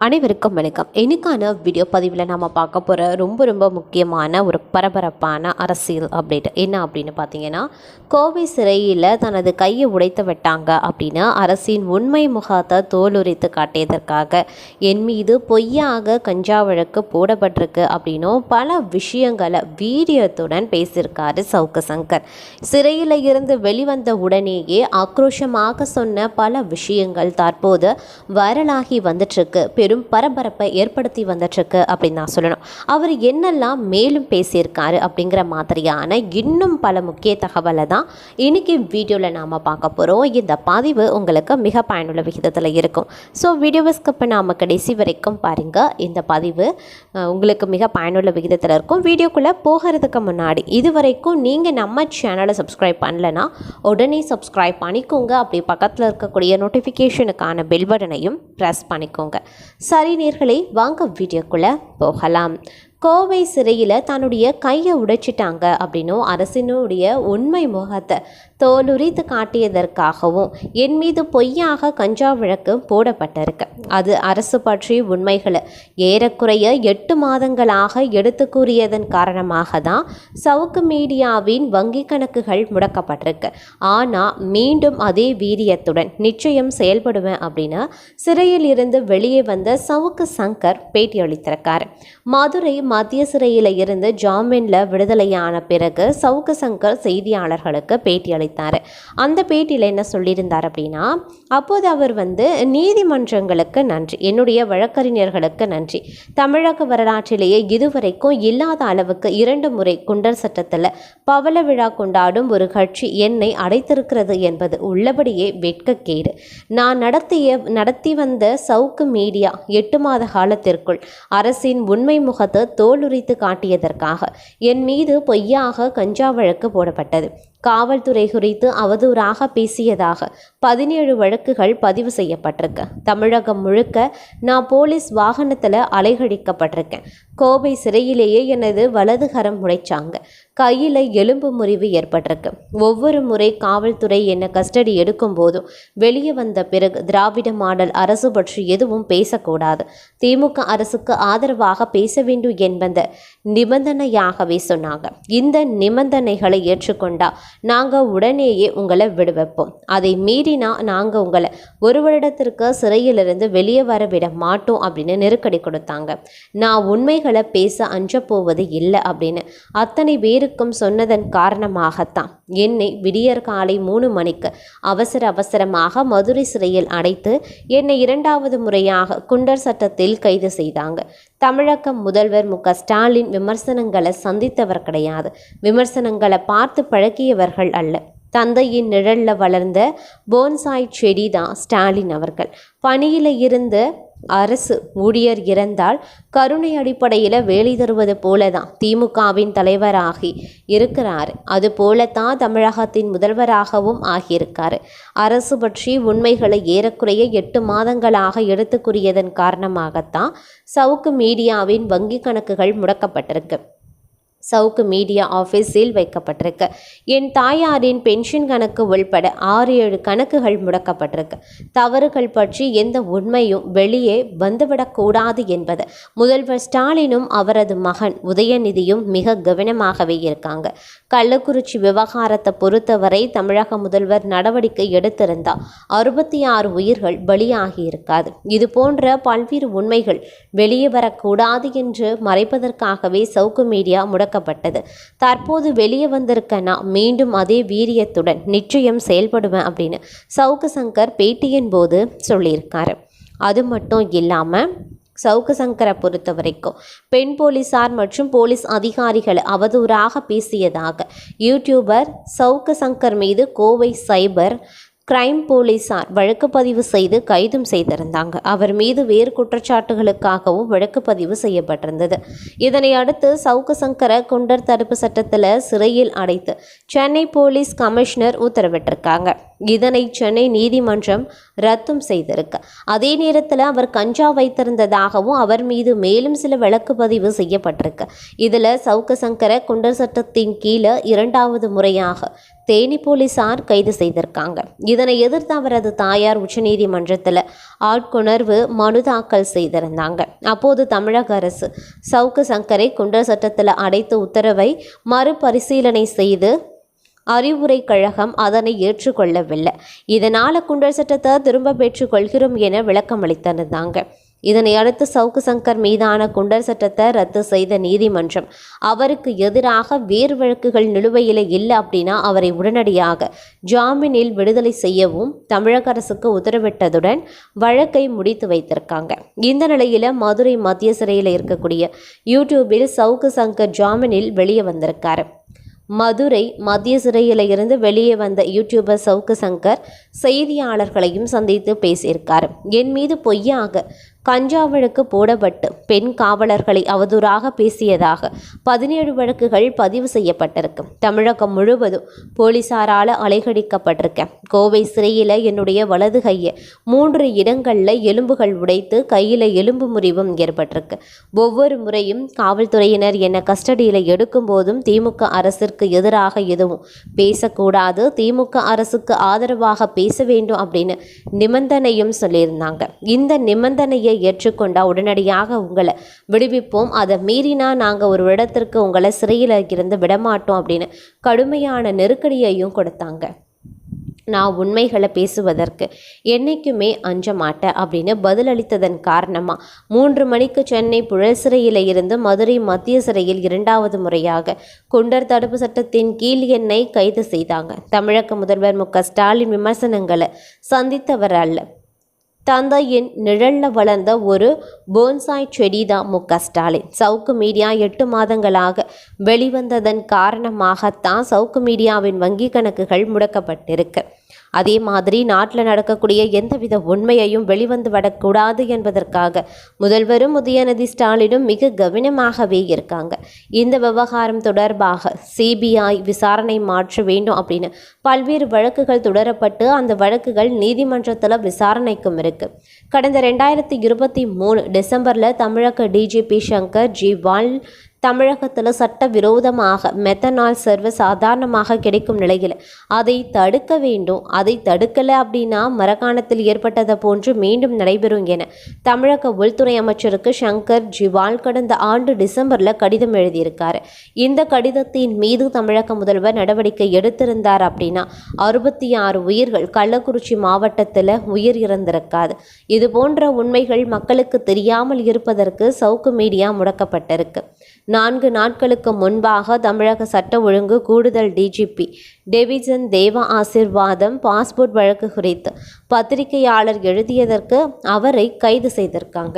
அனைவருக்கும் வணக்கம். எனக்கான வீடியோ பதிவில் நம்ம பார்க்க போகிற ரொம்ப ரொம்ப முக்கியமான ஒரு பரபரப்பான அரசியல் அப்டேட் என்ன அப்படின்னு பார்த்தீங்கன்னா கோவை சிறையில் தனது கையை உடைத்து விட்டாங்க அப்படின்னு அரசின் உண்மை முகத்தை தோலுரித்து காட்டியதற்காக. என் மீது பொய்யாக கஞ்சா வழக்கு போடப்பட்டிருக்கு அப்படின்னும் பல விஷயங்களை வீரியத்துடன் பேசியிருக்காரு சவுக்கு சங்கர் சிறையில் இருந்து வெளிவந்த உடனேயே ஆக்ரோஷமாக சொன்ன பல விஷயங்கள் தற்போது வைரலாகி வந்துட்டுருக்கு பெரும் பரபரப்பை ஏற்படுத்தி வந்துட்டுருக்கு அப்படின்னு நான் சொல்லணும். அவர் என்னெல்லாம் மேலும் பேசியிருக்காரு அப்படிங்கிற மாதிரியான இன்னும் பல முக்கிய தகவலை தான் இன்னைக்கு வீடியோவில் நாம் பார்க்க போகிறோம் இந்த பதிவு உங்களுக்கு மிக பயனுள்ள விகிதத்தில் இருக்கும். ஸோ வீடியோவை ஸ்கிப் நாம் கடைசி வரைக்கும் பாருங்கள் இந்த பதிவு உங்களுக்கு மிக பயனுள்ள விகிதத்தில் இருக்கும். வீடியோக்குள்ளே போகிறதுக்கு முன்னாடி இது வரைக்கும் நீங்கள் நம்ம சேனலை சப்ஸ்கிரைப் பண்ணலனா உடனே சப்ஸ்கிரைப் பண்ணிக்கோங்க. அப்படி பக்கத்தில் இருக்கக்கூடிய நோட்டிஃபிகேஷனுக்கான பெல் பட்டனையும் ப்ரெஸ் பண்ணிக்கோங்க. சரி நேர்களே வாங்க வீடியோக்குள்ளே போகலாம். கோவை சிறையில் தன்னுடைய கையை உடைச்சிட்டாங்க அப்படின்னும் அரசினுடைய உண்மை முகத்தை தோலுரித்து காட்டியதற்காகவும் என் மீது பொய்யாக கஞ்சா விளக்கு போடப்பட்டிருக்கு. அது அரசு பற்றி உண்மைகளை. ஏறக்குறைய எட்டு மாதங்களாக எடுத்து கூறியதன் காரணமாக தான் சவுக்கு மீடியாவின் வங்கி கணக்குகள் முடக்கப்பட்டிருக்கு. ஆனால் மீண்டும் அதே வீரியத்துடன் நிச்சயம் செயல்படுவேன் அப்படின்னு சிறையில் இருந்து வெளியே வந்த சவுக்கு சங்கர் பேட்டியளித்திருக்கார். மதுரை மத்திய சிறையில் இருந்து ஜாமீனில் விடுதலையான பிறகு சவுக்கு சங்கர் செய்தியாளர்களுக்கு பேட்டி அளித்தார் அந்த பேட்டியில் என்ன சொல்லியிருந்தார் அப்படின்னா அப்போது அவர் வந்து நீதிமன்றங்களுக்கு நன்றி. என்னுடைய வழக்கறிஞர்களுக்கு நன்றி. தமிழக வரலாற்றிலேயே இதுவரைக்கும் இல்லாத அளவுக்கு இரண்டு முறை குண்டர் சட்டத்தில் பவள விழா கொண்டாடும் ஒரு கட்சி என்னை அடைத்திருக்கிறது என்பது உள்ளபடியே வெட்கக்கேடு நான் நடத்திய நடத்தி வந்த சவுக்கு மீடியா எட்டு மாத காலத்திற்குள் அரசின் உண்மை முகத்தை தோலுரித்து காட்டியதற்காக என் மீது பொய்யாக கஞ்சா வழக்கு போடப்பட்டது. காவல்துறை குறித்து அவதூறாக பேசியதாக பதினேழு வழக்குகள் பதிவு செய்யப்பட்டிருக்கு. தமிழகம் முழுக்க நான் போலீஸ் வாகனத்தில் அலைகழிக்கப்பட்டிருக்கேன். கோவை சிறையிலேயே எனது வலதுகரம் முளைச்சாங்க கையில் எலும்பு முறிவு ஏற்பட்டிருக்கு. ஒவ்வொரு முறை காவல்துறை என்னை கஸ்டடி எடுக்கும் போதும் வெளியே வந்த பிறகு திராவிட மாடல் அரசு பற்றி எதுவும் பேசக்கூடாது. திமுக அரசுக்கு ஆதரவாக பேச வேண்டும் என்பத நிபந்தனையாகவே சொன்னாங்க. இந்த நிபந்தனைகளை ஏற்றுக்கொண்டா நாங்கள் உடனேயே உங்களை விடுவிப்போம். அதை மீறி மீறினா நாங்கள் உங்களை ஒரு வருடத்திற்கு சிறையிலிருந்து வெளியே வர விட மாட்டோம் அப்படின்னு நெருக்கடி கொடுத்தாங்க. நான் உண்மைகளை பேச அஞ்ச போவது இல்லை அப்படின்னு அத்தனை பேருக்கும் சொன்னதன் காரணமாகத்தான். என்னை விடியற் காலை மூணு மணிக்கு அவசர அவசரமாக மதுரை சிறையில் அடைத்து என்னை இரண்டாவது முறையாக குண்டர் சட்டத்தில் கைது செய்தாங்க. தமிழக முதல்வர் மு க ஸ்டாலின் விமர்சனங்களை சந்தித்தவர் கிடையாது. விமர்சனங்களை பார்த்து பழகியவர்கள் அல்ல. தந்தையின் நிழலில் வளர்ந்த போன்சாய் செடி தான் ஸ்டாலின் அவர்கள். பணியில் இருந்த அரசு ஊழியர் இறந்தால் கருணை அடிப்படையில் வேலை தருவது போல தான் திமுகவின் தலைவராகி இருக்கிறார். அது போலத்தான் தமிழகத்தின் முதல்வராகவும் ஆகியிருக்கார். அரசு பற்றி உண்மைகளை ஏறக்குறைய எட்டு மாதங்களாக எடுத்துக்குரியதன் காரணமாகத்தான் சவுக்கு மீடியாவின் வங்கி கணக்குகள் முடக்கப்பட்டிருக்கு. சவுக்கு மீடியா ஆஃபீஸில் வைக்கப்பட்டிருக்கு. என் தாயாரின் பென்ஷன் கணக்கு உள்பட ஆறு ஏழு கணக்குகள் முடக்கப்பட்டிருக்கு. தவறுகள் பற்றி எந்த உண்மையும் வெளியே வந்துவிடக்கூடாது என்பது. முதல்வர் ஸ்டாலினும் அவரது மகன் உதயநிதியும் மிக கவனமாகவே இருக்காங்க. கள்ளக்குறிச்சி விவகாரத்தை பொறுத்தவரை தமிழக முதல்வர் நடவடிக்கை எடுத்திருந்தால் அறுபத்தி ஆறு உயிர்கள் பலியாகி இருக்காது. இது போன்ற பல்வேறு உண்மைகள் வெளியே வரக்கூடாது என்று மறைப்பதற்காகவே சவுக்கு மீடியா முடக்க முடக்கப்பட்டது தற்போது வெளியே வந்திருக்கனா மீண்டும் அதே வீரியத்துடன் நிச்சயம் செயல்படுவேன் அப்படின்னு சவுக்கு சங்கர் பேட்டியின் போது சொல்லியிருக்காரு. அது மட்டும் இல்லாமல் சவுக்கு சங்கரை பொறுத்த வரைக்கும் பெண் போலீசார் மற்றும் போலீஸ் அதிகாரிகள் அவதூறாக பேசியதாக யூடியூபர் சவுக்கு சங்கர் மீது கோவை சைபர் கிரைம் போலீசார் வழக்கு பதிவு செய்து கைதும் செய்திருந்தாங்க. அவர் மீது வேறு குற்றச்சாட்டுகளுக்காகவும் வழக்கு பதிவு செய்யப்பட்டிருந்தது. இதனை அடுத்து சவுக்கு சங்கரை குண்டர் தடுப்பு சட்டத்தில் சிறையில் அடைத்து சென்னை போலீஸ் கமிஷனர் உத்தரவிட்டிருக்காங்க. இதனை சென்னை நீதிமன்றம் ரத்தும் செய்திருக்கு. அதே நேரத்தில் அவர் கஞ்சா வைத்திருந்ததாகவும் அவர் மீது மேலும் சில வழக்கு பதிவு செய்யப்பட்டிருக்கு. இதில் சவுக்கு சங்கர குண்டர் சட்டத்தின் கீழே இரண்டாவது முறையாக தேனி போலீசார் கைது செய்திருக்காங்க. இதனை எதிர்த்து அவரது தாயார் உச்சநீதிமன்றத்தில் ஆட்கொணர்வு மனு தாக்கல் செய்திருந்தாங்க. அப்போது தமிழக அரசு சவுக்கு சங்கரை குண்டர் சட்டத்தில் அடைத்து உத்தரவை மறுபரிசீலனை செய்து அறிவுரை கழகம் அதனை ஏற்றுக்கொள்ளவில்லை. இதனால் குண்டர் சட்டத்தை திரும்ப பெற்றுக் கொள்கிறோம் என விளக்கம் அளித்திருந்தாங்க இதனை அடுத்து சவுக்கு சங்கர் மீதான குண்டர் சட்டத்தை ரத்து செய்த நீதிமன்றம். அவருக்கு எதிராக வேறு வழக்குகள் நிலுவையில் இல்லை அப்படின்னா அவரை உடனடியாக ஜாமீனில் விடுதலை செய்யவும் தமிழக அரசுக்கு உத்தரவிட்டதுடன் வழக்கை முடித்து வைத்திருக்காங்க. இந்த நிலையில் மதுரை மத்திய சிறையில் இருக்கக்கூடிய யூடியூபில் சவுக்கு சங்கர் ஜாமீனில் வெளியே வந்திருக்காரு. மதுரை மத்திய சிறையில் இருந்து வெளியே வந்த யூடியூபர் சவுக்கு சங்கர் செய்தியாளர்களையும் சந்தித்து பேசியிருக்கார். என் மீது பொய்யாக கஞ்சா வழக்கு போடப்பட்டு பெண் காவலர்களை அவதூறாக பேசியதாக பதினேழு வழக்குகள் பதிவு செய்யப்பட்டிருக்கு. தமிழகம் முழுவதும் போலீசாரால் அலைகடிக்கப்பட்டிருக்கேன் கோவை சிறையில் என்னுடைய வலது கையை மூன்று இடங்களில் எலும்புகள் உடைத்து கையில் எலும்பு முறிவும் ஏற்பட்டிருக்கு. ஒவ்வொரு முறையும் காவல்துறையினர் என்னை கஸ்டடியில் எடுக்கும் போதும் திமுக அரசிற்கு எதிராக எதுவும் பேசக்கூடாது திமுக அரசுக்கு ஆதரவாக பேச வேண்டும் அப்படின்னு நிபந்தனையும் சொல்லியிருந்தாங்க. இந்த நிபந்தனையை ஏற்றுக்கொண்டா உடனடியாக உங்களை விடுவிப்போம். அதை மீறினா நாங்கள் ஒரு இடத்திற்கு உங்களை சிறையில் இருந்து விடமாட்டோம் அப்படின்னு கடுமையான நெருக்கடியையும் கொடுத்தாங்க. நான் உண்மைகளை பேசுவதற்கு என்றைக்குமே அஞ்ச மாட்டேன் அப்படின்னு பதிலளித்ததன் காரணமாக மூன்று மணிக்கு சென்னை புழல் சிறையில் இருந்து மதுரை மத்திய சிறையில் இரண்டாவது முறையாக குண்டர் தடுப்பு சட்டத்தின் கீழ் என்னை கைது செய்தாங்க. தமிழக முதல்வர் மு க ஸ்டாலின் விமர்சனங்களை சந்தித்தவர் அல்ல. தந்தையின் நிழல்ல வளர்ந்த ஒரு போன்சாய் செடி தான் மு க ஸ்டாலின். சவுக்கு மீடியா எட்டு மாதங்களாக வெளிவந்ததன் காரணமாகத்தான் சவுக்கு மீடியாவின் வங்கி கணக்குகள் முடக்கப்பட்டிருக்கு. அதே மாதிரி நாட்டில் நடக்கக்கூடிய எந்தவித உண்மையையும் வெளிவந்து விடக்கூடாது என்பதற்காக முதல்வரும் உதயநிதி ஸ்டாலினும் மிக கவனமாகவே இருக்காங்க. இந்த விவகாரம் தொடர்பாக சிபிஐ விசாரணை மாற்ற வேண்டும் அப்படின்னு பல்வேறு வழக்குகள் தொடரப்பட்டு அந்த வழக்குகள் நீதிமன்றத்தில் விசாரணைக்கும் இருக்கு. கடந்த ரெண்டாயிரத்தி இருபத்தி மூணு டிசம்பரில் தமிழக டிஜிபி சங்கர் ஜி வால் தமிழகத்தில் சட்டவிரோதமாக மெத்தனால் சர்வ சாதாரணமாக கிடைக்கும் நிலையில் அதை தடுக்க வேண்டும். அதை தடுக்கலை அப்படின்னா மரக்காணத்தில் ஏற்பட்டதை போன்று மீண்டும் நடைபெறும் என தமிழக உள்துறை அமைச்சருக்கு சங்கர் ஜிவால் கடந்த ஆண்டு டிசம்பரில் கடிதம் எழுதியிருக்கார். இந்த கடிதத்தின் மீது தமிழக முதல்வர் நடவடிக்கை எடுத்திருந்தார் அப்படின்னா அறுபத்தி ஆறு உயிர்கள் கள்ளக்குறிச்சி மாவட்டத்தில் உயிர் இறந்திருக்காது. இது போன்ற உண்மைகள் மக்களுக்கு தெரியாமல் இருப்பதற்கு சவுக்கு மீடியா முடக்கப்பட்டிருக்கு. நான்கு நாட்களுக்கு முன்பாக தமிழக சட்ட ஒழுங்கு கூடுதல் டிஜிபி டெவிஜன் தேவ ஆசிர்வாதம் பாஸ்போர்ட் வழக்கு குறித்து பத்திரிகையாளர் எழுதியதற்கு அவரை கைது செய்திருக்காங்க.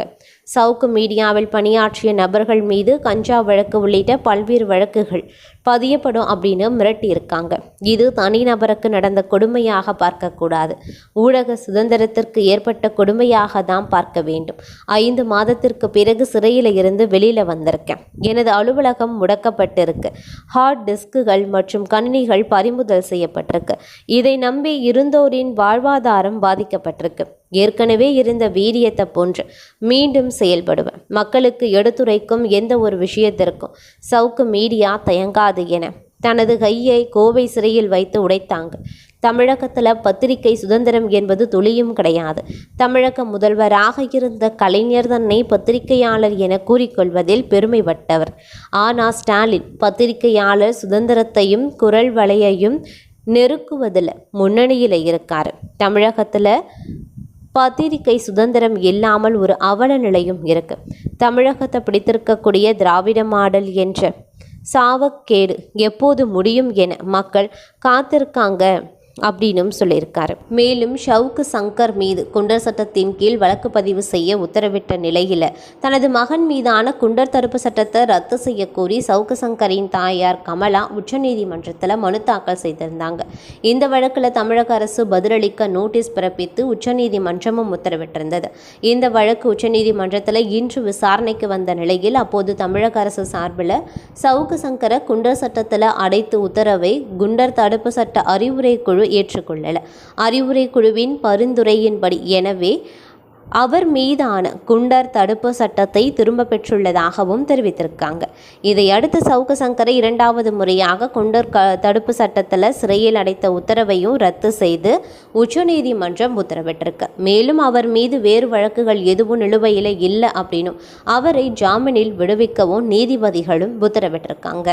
சவுக்கு மீடியாவில் பணியாற்றிய நபர்கள் மீது கஞ்சா வழக்கு உள்ளிட்ட பல்வேறு வழக்குகள் பதியப்படும் அப்படின்னு மிரட்டியிருக்காங்க. இது தனிநபருக்கு நடந்த கொடுமையாக பார்க்கக்கூடாது. ஊடக சுதந்திரத்திற்கு ஏற்பட்ட கொடுமையாக தான் பார்க்க வேண்டும். ஐந்து மாதத்திற்கு பிறகு சிறையில் இருந்து வெளியில் வந்திருக்கேன். எனது அலுவலகம் முடக்கப்பட்டிருக்கு. ஹார்ட் டிஸ்குகள் மற்றும் கணினிகள் பறிமுதல் செய்யப்பட்டிருக்கு. இதை நம்பி இருந்தோரின் வாழ்வாதாரம் பாதிக்கப்பட்டிருக்கு. ஏற்கனவே இருந்த வீரியத்தை போன்று மீண்டும் செயல்படுவேன். மக்களுக்கு எடுத்துரைக்கும் எந்த ஒரு விஷயத்திற்கும் சவுக்கு மீடியா தயங்காது என தனது கையை கோவை சிறையில் வைத்து உடைத்தாங்க. தமிழகத்தில் பத்திரிகை சுதந்திரம் என்பது துளியும் கிடையாது. தமிழக முதல்வராக இருந்த கலைஞர் தன்னை பத்திரிகையாளர் என கூறிக்கொள்வதில் பெருமைப்பட்டவர் ஆனால் ஸ்டாலின் பத்திரிகையாளர் சுதந்திரத்தையும் குரல் வலையையும் நெருக்குவதில் முன்னணியில் இருக்கார். தமிழகத்தில் பத்திரிகை சுதந்திரம் இல்லாமல் ஒரு அவல நிலையும் இருக்கு. தமிழகத்தை பிடித்திருக்கக்கூடிய திராவிட மாடல் என்ற சாவக்கேடு எப்போது முடியும் என மக்கள் காத்திருக்காங்க. அப்படின்னும் சொல்லியிருக்காரு. மேலும் ஷவுக்கு சங்கர் மீது குண்டர் சட்டத்தின் கீழ் வழக்கு பதிவு செய்ய உத்தரவிட்ட நிலையில் தனது மகன் மீதான குண்டர் தடுப்பு சட்டத்தை ரத்து செய்யக்கோரி சவுக்கு சங்கரின் தாயார் கமலா உச்சநீதிமன்றத்தில் மனு தாக்கல் செய்திருந்தாங்க. இந்த வழக்கில் தமிழக அரசு பதிலளிக்க நோட்டீஸ் பிறப்பித்து உச்சநீதிமன்றமும் உத்தரவிட்டிருந்தது. இந்த வழக்கு உச்சநீதிமன்றத்தில் இன்று விசாரணைக்கு வந்த நிலையில் அப்போது தமிழக அரசு சார்பில் சவுக்கு சங்கரை குண்டர் சட்டத்தில் அடைத்து உத்தரவை குண்டர் தடுப்பு சட்ட அறிவுரை குழு ஏற்றுக்கொள்ளல. அறிவுரை குழுவின் பரிந்துரையின்படி எனவே அவர் மீதான குண்டர் தடுப்பு சட்டத்தை திரும்ப பெற்றுள்ளதாகவும் தெரிவித்திருக்காங்க. இதையடுத்து சவுக்கு சங்கரை இரண்டாவது முறையாக குண்டர் க தடுப்பு சட்டத்தில் சிறையில் அடைத்த உத்தரவையும் ரத்து செய்து உச்சநீதிமன்றம் உத்தரவிட்டிருக்கு. மேலும் அவர் மீது வேறு வழக்குகள் எதுவும் நிலுவையில் இல்லை அப்படின்னும் அவரை ஜாமீனில் விடுவிக்கவும் நீதிபதிகளும் உத்தரவிட்டிருக்காங்க.